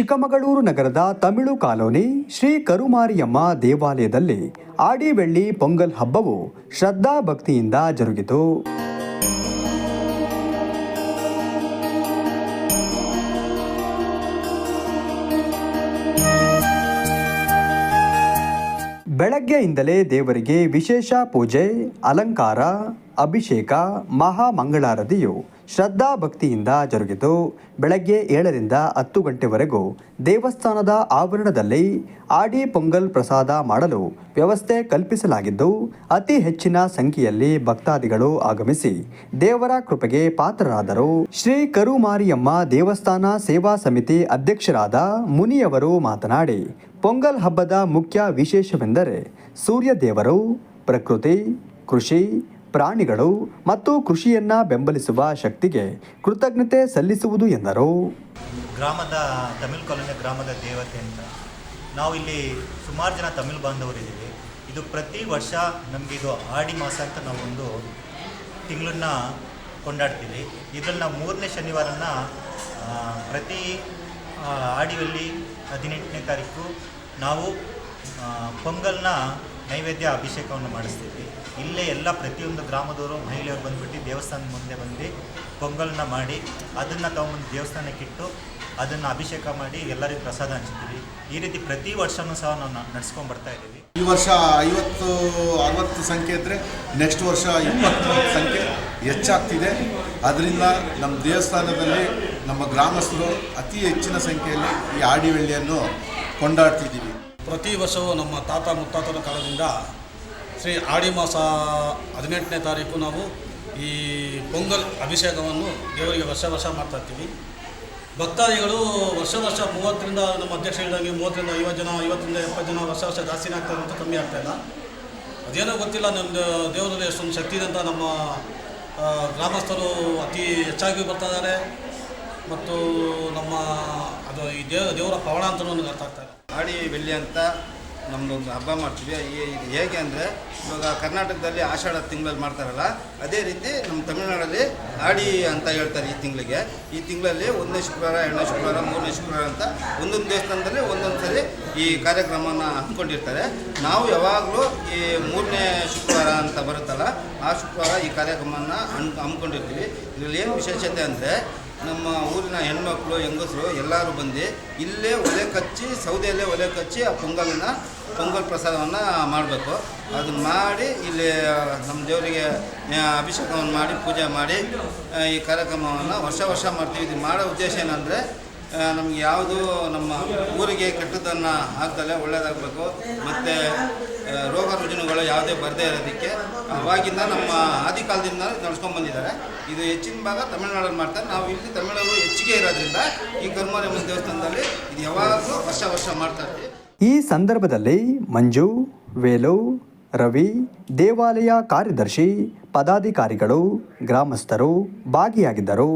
ಚಿಕ್ಕಮಗಳೂರು ನಗರದ ತಮಿಳು ಕಾಲೋನಿ ಶ್ರೀ ಕರುಮಾರಿಯಮ್ಮ ದೇವಾಲಯದಲ್ಲಿ ಆಡಿಬೆಳ್ಳಿ ಪೊಂಗಲ್ ಹಬ್ಬವು ಶ್ರದ್ಧಾ ಭಕ್ತಿಯಿಂದ ಜರುಗಿತು. ಬೆಳಗ್ಗೆಯಿಂದಲೇ ದೇವರಿಗೆ ವಿಶೇಷ ಪೂಜೆ, ಅಲಂಕಾರ, ಅಭಿಷೇಕ, ಮಹಾಮಂಗಳಾರತಿಯು ಶ್ರದ್ಧಾ ಭಕ್ತಿಯಿಂದ ಜರುಗಿತು ಬೆಳಗ್ಗೆ ಏಳರಿಂದ ಹತ್ತು ಗಂಟೆವರೆಗೂ ದೇವಸ್ಥಾನದ ಆವರಣದಲ್ಲಿ ಆಡಿ ಪೊಂಗಲ್ ಪ್ರಸಾದ ಮಾಡಲು ವ್ಯವಸ್ಥೆ ಕಲ್ಪಿಸಲಾಗಿದ್ದು, ಅತಿ ಹೆಚ್ಚಿನ ಸಂಖ್ಯೆಯಲ್ಲಿ ಭಕ್ತಾದಿಗಳು ಆಗಮಿಸಿ ದೇವರ ಕೃಪೆಗೆ ಪಾತ್ರರಾದರು. ಶ್ರೀ ಕರುಮಾರಿಯಮ್ಮ ದೇವಸ್ಥಾನ ಸೇವಾ ಸಮಿತಿ ಅಧ್ಯಕ್ಷರಾದ ಮುನಿಯವರು ಮಾತನಾಡಿ, ಪೊಂಗಲ್ ಹಬ್ಬದ ಮುಖ್ಯ ವಿಶೇಷವೆಂದರೆ ಸೂರ್ಯ ದೇವರು ಪ್ರಕೃತಿ, ಕೃಷಿ ಪ್ರಾಣಿಗಳು ಮತ್ತು ಕೃಷಿಯನ್ನ ಬೆಂಬಲಿಸುವ ಶಕ್ತಿಗೆ ಕೃತಜ್ಞತೆ ಸಲ್ಲಿಸುವುದು ಎಂದರು. ಗ್ರಾಮದ ತಮಿಳು ಕಾಲೋನಿಯ ಗ್ರಾಮದ ದೇವತೆ ಅಂತ. ನಾವು ಇಲ್ಲಿ ಸುಮಾರು ಜನ ತಮಿಳು ಬಾಂಧವರಿದ್ದೀವಿ. ಇದು ಪ್ರತಿ ವರ್ಷ ನಮಗೆ ಇದು ಆಡಿ ಮಾಸ ಅಂತ ನಾವು ಒಂದು ತಿಂಗಳನ್ನ ಕೊಂಡಾಡ್ತೀವಿ. ಇದರಲ್ಲಿ ನಾವು ಮೂರನೇ ಶನಿವಾರನ ಪ್ರತಿ ಆಡಿಯಲ್ಲಿ ಹದಿನೆಂಟನೇ ತಾರೀಕು ನಾವು ಪೊಂಗಲ್ನ ನೈವೇದ್ಯ ಅಭಿಷೇಕವನ್ನು ಮಾಡಿಸ್ತೀವಿ. ಇಲ್ಲೇ ಎಲ್ಲ ಪ್ರತಿಯೊಂದು ಗ್ರಾಮದವರು, ಮಹಿಳೆಯರು ಬಂದುಬಿಟ್ಟು ದೇವಸ್ಥಾನದ ಮುಂದೆ ಬಂದು ಪೊಂಗಲ್ನ ಮಾಡಿ ಅದನ್ನು ತಗೊಂಬಂದು ದೇವಸ್ಥಾನಕ್ಕೆ ಇಟ್ಟು ಅದನ್ನು ಅಭಿಷೇಕ ಮಾಡಿ ಎಲ್ಲರಿಗೂ ಪ್ರಸಾದ ಹಂಚ್ತೀವಿ. ಈ ರೀತಿ ಪ್ರತಿ ವರ್ಷವೂ ಸಹ ನಾವು ನಡ್ಸ್ಕೊಂಡು ಬರ್ತಾ ಇದ್ದೀವಿ. ಈ ವರ್ಷ ಐವತ್ತು, ಅರವತ್ತು ಸಂಖ್ಯೆ ಇದ್ದರೆ ನೆಕ್ಸ್ಟ್ ವರ್ಷ ಇಪ್ಪತ್ತು ಸಂಖ್ಯೆ ಹೆಚ್ಚಾಗ್ತಿದೆ. ಅದರಿಂದ ನಮ್ಮ ದೇವಸ್ಥಾನದಲ್ಲಿ ನಮ್ಮ ಗ್ರಾಮಸ್ಥರು ಅತಿ ಹೆಚ್ಚಿನ ಸಂಖ್ಯೆಯಲ್ಲಿ ಈ ಆಡಿವೆಳ್ಳಿಯನ್ನು ಕೊಂಡಾಡ್ತಿದ್ದೀವಿ. ಪ್ರತಿ ವರ್ಷವೂ ನಮ್ಮ ತಾತ ಮುತ್ತಾತನ ಕಾಲದಿಂದ ಶ್ರೀ ಆಡಿ ಮಾಸ ಹದಿನೆಂಟನೇ ತಾರೀಕು ನಾವು ಈ ಪೊಂಗಲ್ ಅಭಿಷೇಕವನ್ನು ದೇವರಿಗೆ ವರ್ಷ ವರ್ಷ ಮಾಡ್ತಾ ಇರ್ತೀವಿ. ಭಕ್ತಾದಿಗಳು ವರ್ಷ ವರ್ಷ ಮೂವತ್ತರಿಂದ ನಮ್ಮ ಅಧ್ಯಕ್ಷ ಹೇಳಿದಂಗೆ ಮೂವತ್ತರಿಂದ ಐವತ್ತು ಜನ, ಐವತ್ತರಿಂದ ಎಪ್ಪತ್ತು ಜನ ವರ್ಷ ವರ್ಷ ಜಾಸ್ತಿನೇ ಆಗ್ತಾರೆ ಅಂತ ಕಮ್ಮಿ ಆಗ್ತಾಯಿಲ್ಲ ಅದೇನೋ ಗೊತ್ತಿಲ್ಲ ನಮ್ಮ ದೇವರಲ್ಲಿ ಎಷ್ಟೊಂದು ಶಕ್ತಿ ಅಂತ ನಮ್ಮ ಗ್ರಾಮಸ್ಥರು ಅತಿ ಹೆಚ್ಚಾಗಿ ಬರ್ತಾ ಇದ್ದಾರೆ. ಮತ್ತು ನಮ್ಮ ಅದು ಈ ದೇವ ದೇವರ ಪವಣ ಅಂತಲೂ ನನಗೆ ಅರ್ಥ ಆಗ್ತಾ ಇದೆ ಆಡಿ ಬೆಳ್ಳಿ ಅಂತ ನಮ್ಮದೊಂದು ಹಬ್ಬ ಮಾಡ್ತೀವಿ. ಇದು ಹೇಗೆ ಅಂದರೆ ಇವಾಗ ಕರ್ನಾಟಕದಲ್ಲಿ ಆಷಾಢ ತಿಂಗಳಲ್ಲಿ ಮಾಡ್ತಾರಲ್ಲ, ಅದೇ ರೀತಿ ನಮ್ಮ ತಮಿಳುನಾಡಲ್ಲಿ ಆಡಿ ಅಂತ ಹೇಳ್ತಾರೆ ಈ ತಿಂಗಳಿಗೆ. ಈ ತಿಂಗಳಲ್ಲಿ ಒಂದನೇ ಶುಕ್ರವಾರ, ಎರಡನೇ ಶುಕ್ರವಾರ, ಮೂರನೇ ಶುಕ್ರವಾರ ಅಂತ ಒಂದೊಂದು ದೇವಸ್ಥಾನದಲ್ಲಿ ಒಂದೊಂದು ಸರಿ ಈ ಕಾರ್ಯಕ್ರಮನ ಹಮ್ಮಿಕೊಂಡಿರ್ತಾರೆ. ನಾವು ಯಾವಾಗಲೂ ಈ ಮೂರನೇ ಶುಕ್ರವಾರ ಅಂತ ಬರುತ್ತಲ್ಲ, ಆ ಶುಕ್ರವಾರ ಈ ಕಾರ್ಯಕ್ರಮನ ಹಮ್ ಹಮ್ಮಿಕೊಂಡಿರ್ತೀವಿ. ಇದರಲ್ಲಿ ಏನು ವಿಶೇಷತೆ ಅಂದರೆ ನಮ್ಮ ಊರಿನ ಹೆಣ್ಮಕ್ಳು, ಹೆಂಗಸರು ಎಲ್ಲರೂ ಬಂದು ಇಲ್ಲೇ ಒಲೆ ಕಚ್ಚಿ, ಸೌದೆಯಲ್ಲೇ ಒಲೆ ಕಚ್ಚಿ ಆ ಪೊಂಗಲನ್ನು, ಪೊಂಗಲ್ ಪ್ರಸಾದವನ್ನು ಮಾಡಬೇಕು. ಅದನ್ನು ಮಾಡಿ ಇಲ್ಲಿ ನಮ್ಮ ದೇವರಿಗೆ ಅಭಿಷೇಕವನ್ನು ಮಾಡಿ, ಪೂಜೆ ಮಾಡಿ ಈ ಕಾರ್ಯಕ್ರಮವನ್ನು ವರ್ಷ ವರ್ಷ ಮಾಡ್ತೀವಿ. ಇದು ಮಾಡೋ ಉದ್ದೇಶ ಏನಂದರೆ ನಮ್ಗೆ ಯಾವುದು ನಮ್ಮ ಊರಿಗೆ ಕೆಟ್ಟದ್ದನ್ನು ಆಗ್ದಲೆ ಒಳ್ಳೆಯದಾಗಬೇಕು ಮತ್ತು ಯಾವುದೇ ಬರದೇ ಇರೋದಕ್ಕೆ ಅವಾಗಿಂದ ನಮ್ಮ ಆದಿ ಕಾಲದಿಂದ ನಡ್ಸ್ಕೊಂಡು ಬಂದಿದ್ದಾರೆ. ಇದು ಹೆಚ್ಚಿನ ಭಾಗ ತಮಿಳುನಾಡಲ್ಲಿ ಮಾಡ್ತಾರೆ. ನಾವು ಇಲ್ಲಿ ತಮಿಳುನಾಡು ಹೆಚ್ಚಿಗೆ ಇರೋದ್ರಿಂದ ಈ ಕರ್ಮಾರಮ್ಮನ ದೇವಸ್ಥಾನದಲ್ಲಿ ಇದು ಯಾವಾಗಲೂ ವರ್ಷ ವರ್ಷ ಮಾಡ್ತಾ ಇರ್ತೀವಿ. ಈ ಸಂದರ್ಭದಲ್ಲಿ ಮಂಜು, ವೇಲು, ರವಿ, ದೇವಾಲಯ ಕಾರ್ಯದರ್ಶಿ, ಪದಾಧಿಕಾರಿಗಳು, ಗ್ರಾಮಸ್ಥರು ಭಾಗಿಯಾಗಿದ್ದರು.